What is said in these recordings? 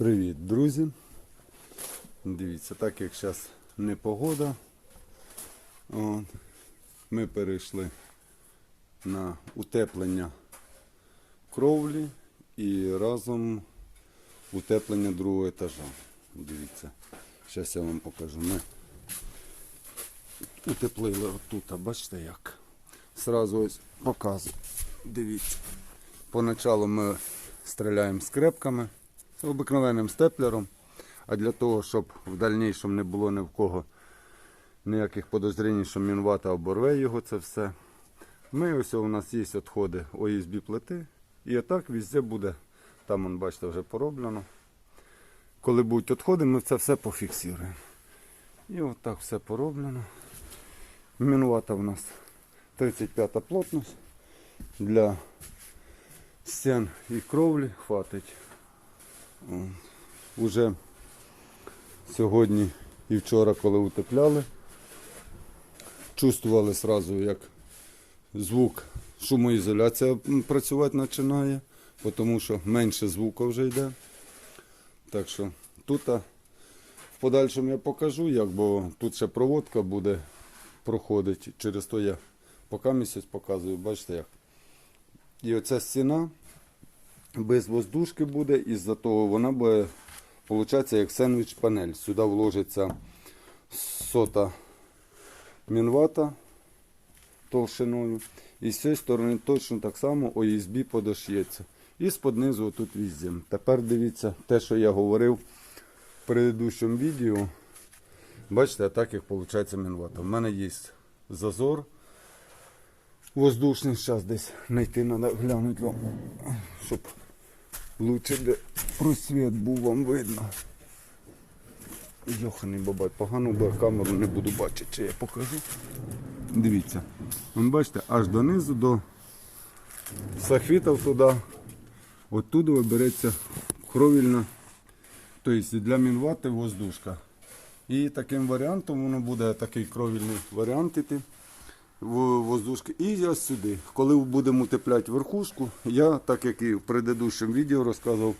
Привіт, друзі. Дивіться, так як зараз не погода, ми перейшли на утеплення кровлі і разом утеплення другого етажа. Дивіться, зараз я вам покажу. Ми утеплили отут, а бачите як? Сразу ось показую. Дивіться. Поначалу ми стріляємо скрепками, обикновенним степлером. А для того, щоб в дальнішому не було ні в кого ніяких подозрінь, що мінвата оборве його це все. Ми ось у нас є відходи ОСБ плити. І отак везде буде. Там, он, бачите, вже пороблено. Коли будуть відходи, ми це все пофіксуємо. І отак все пороблено. Мінвата у нас 35 плотність. Для стін і кровлі хватить. О, Уже сьогодні і вчора, коли утепляли, чувствували сразу, як звук, шумоізоляція працювати починає, тому що менше звуку вже йде. Так що тут в подальшому я покажу, як, бо тут ще проводка буде проходити. Через то я поки місяць показую, бачите як. І оця стіна без воздушки буде, із-за того вона буде, виходить, як сендвіч панель. Сюди вложиться сота мінвата товщиною. І з цієї сторони точно так само ОСБ подош'ється. І з-под низу тут візде. Тепер дивіться те, що я говорив в предыдущому відео. Бачите, так як виходить мінвата. У мене є зазор воздушний. Зараз десь знайти треба глянути вам, щоб лучше де просвіт був вам видно. Йоханий бабай, погано, бо камеру не буду бачити, чи я покажу. Дивіться, Вон бачите, аж донизу до сахвітів туди. Оттуда береться кровільна, тобто для мінвати воздушка. І таким варіантом воно буде такий кровільний варіант іти воздушки. І ось сюди. Коли будемо утепляти верхушку, я, так як і в предыдущому відео розказував,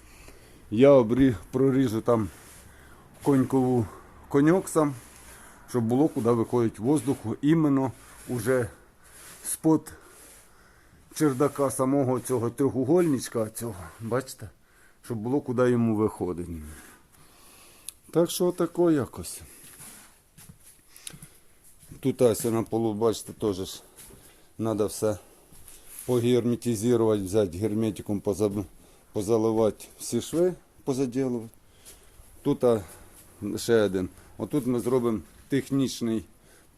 я обрі, проріжу там конькову коньок сам, щоб було куди виходить воздуху іменно уже з-под чердака самого цього трьохугольничка цього, бачите, щоб було куди йому виходити. Так що тако якось. Тут ось на полу, бачите, теж треба все погерметизувати, взяти герметиком, позаливати всі шви, позаділувати. Тут ще один. Отут ми зробимо технічний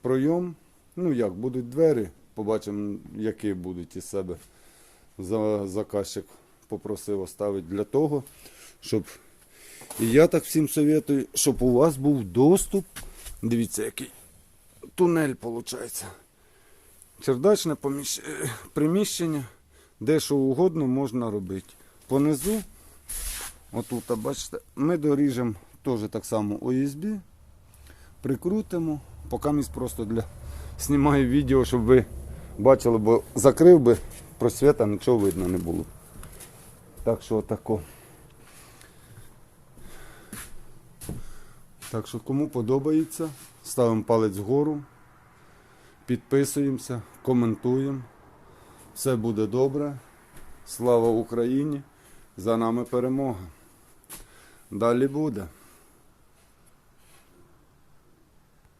пройом. Ну як, будуть двері, побачимо, які будуть із себе. Заказчик попросив оставити для того, щоб. І я так всім советую, щоб у вас був доступ. Дивіться, який тунель виходить. Чердачне поміщ- е, приміщення, де що угодно можна робити. Понизу, отут, бачите, ми доріжемо теж так само ОСБ, прикрутимо, поки ми просто для знімаю відео, щоб ви бачили, бо закрив би просвіта, нічого видно не було. Так що отако. Так що кому подобається, ставимо палець вгору, підписуємося, коментуємо. Все буде добре. Слава Україні! За нами перемога. Далі буде.